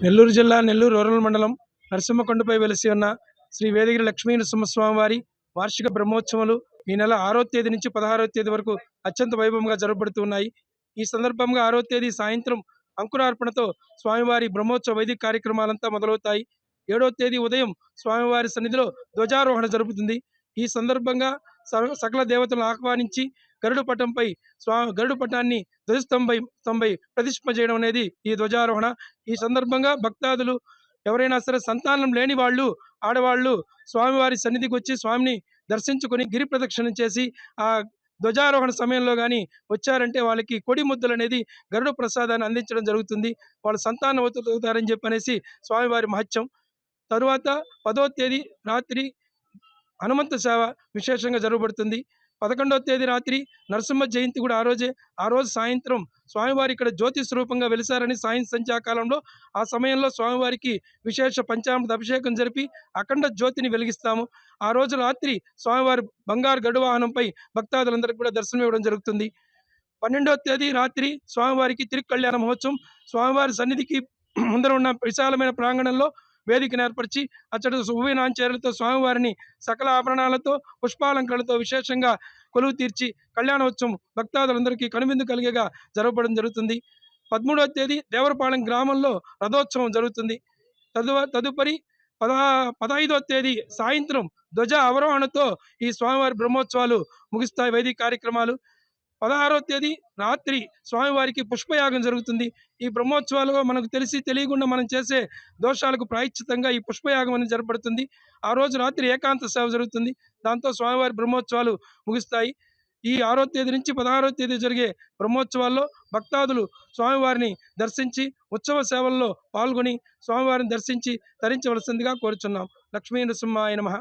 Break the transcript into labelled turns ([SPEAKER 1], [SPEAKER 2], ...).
[SPEAKER 1] నెల్లూరు జిల్లా నెల్లూరు రూరల్ మండలం నరసింహకొండపై వెలిసి ఉన్న శ్రీ వేదగిరి లక్ష్మీ నరసింహస్వామివారి వార్షిక బ్రహ్మోత్సవాలు ఈ నెల ఆరో తేదీ నుంచి పదహారో తేదీ వరకు అత్యంత వైభవంగా జరపబడుతున్నాయి ఈ సందర్భంగా ఆరో తేదీ సాయంత్రం అంకురార్పణతో స్వామివారి బ్రహ్మోత్సవ వైదిక కార్యక్రమాలంతా మొదలవుతాయి. ఏడో తేదీ ఉదయం స్వామివారి సన్నిధిలో ధ్వజారోహణ జరుగుతుంది ఈ సందర్భంగా సకల దేవతలను ఆహ్వానించి గరుడు పటంపై స్వా గరుడు పటాన్ని ధ్వజస్తంభై స్తంభై ప్రతిష్ఠ చేయడం అనేది ఈ ధ్వజారోహణ. ఈ సందర్భంగా భక్తాదులు ఎవరైనా సరే సంతానం లేని వాళ్ళు ఆడవాళ్ళు స్వామివారి సన్నిధికి వచ్చి స్వామిని దర్శించుకొని గిరి ప్రదక్షిణ చేసి ఆ ధ్వజారోహణ సమయంలో కానీ వచ్చారంటే వాళ్ళకి కొడి ముద్దలు అనేది గరుడు ప్రసాదాన్ని అందించడం జరుగుతుంది. వాళ్ళు చెప్పి చెప్పనేసి స్వామివారి మహత్యం. తరువాత పదో తేదీ రాత్రి హనుమంత సేవ విశేషంగా జరగబడుతుంది. పదకొండవ తేదీ రాత్రి నరసింహ జయంతి కూడా ఆ రోజే ఆ రోజు సాయంత్రం స్వామివారి ఇక్కడ జ్యోతి స్వరూపంగా వెలిసారని సాయం సంధ్యాకాలంలో ఆ సమయంలో స్వామివారికి విశేష పంచామృత అభిషేకం జరిపి అఖండ జ్యోతిని వెలిగిస్తాము. ఆ రోజు రాత్రి స్వామివారి బంగారు గడు వాహనంపై భక్తాదులందరికీ కూడా దర్శనం ఇవ్వడం జరుగుతుంది. పన్నెండవ తేదీ రాత్రి స్వామివారికి తిరుకళ్యాణ మహోత్సవం. స్వామివారి సన్నిధికి ముందర ఉన్న విశాలమైన ప్రాంగణంలో వేదికను ఏర్పరిచి అచ్చట ఉభయ స్వామివారిని సకల ఆభరణాలతో పుష్పాలంకరణతో విశేషంగా కొలువు తీర్చి కళ్యాణోత్సవం భక్తాదులందరికీ కనువిందు కలిగేగా జరపడం జరుగుతుంది. పదమూడవ తేదీ దేవరపాలెం గ్రామంలో రథోత్సవం జరుగుతుంది. తదువ తదుపరి పదహా పదహైదవ తేదీ సాయంత్రం ధ్వజ అవరోహణతో ఈ స్వామివారి బ్రహ్మోత్సవాలు ముగిస్తాయి. వైదిక కార్యక్రమాలు పదహారవ తేదీ రాత్రి స్వామివారికి పుష్పయాగం జరుగుతుంది. ఈ బ్రహ్మోత్సవాలలో మనకు తెలిసి తెలియకుండా మనం చేసే దోషాలకు ప్రాయశ్చితంగా ఈ పుష్పయాగం అనేది జరపడుతుంది ఆ రోజు రాత్రి ఏకాంత సేవ జరుగుతుంది. దాంతో స్వామివారి బ్రహ్మోత్సవాలు ముగుస్తాయి. ఈ ఆరో తేదీ నుంచి పదహారో తేదీ జరిగే బ్రహ్మోత్సవాల్లో భక్తాదులు స్వామివారిని దర్శించి ఉత్సవ సేవల్లో పాల్గొని స్వామివారిని దర్శించి తరించవలసిందిగా కోరుచున్నాం. లక్ష్మీ నృసింహాయ నమః.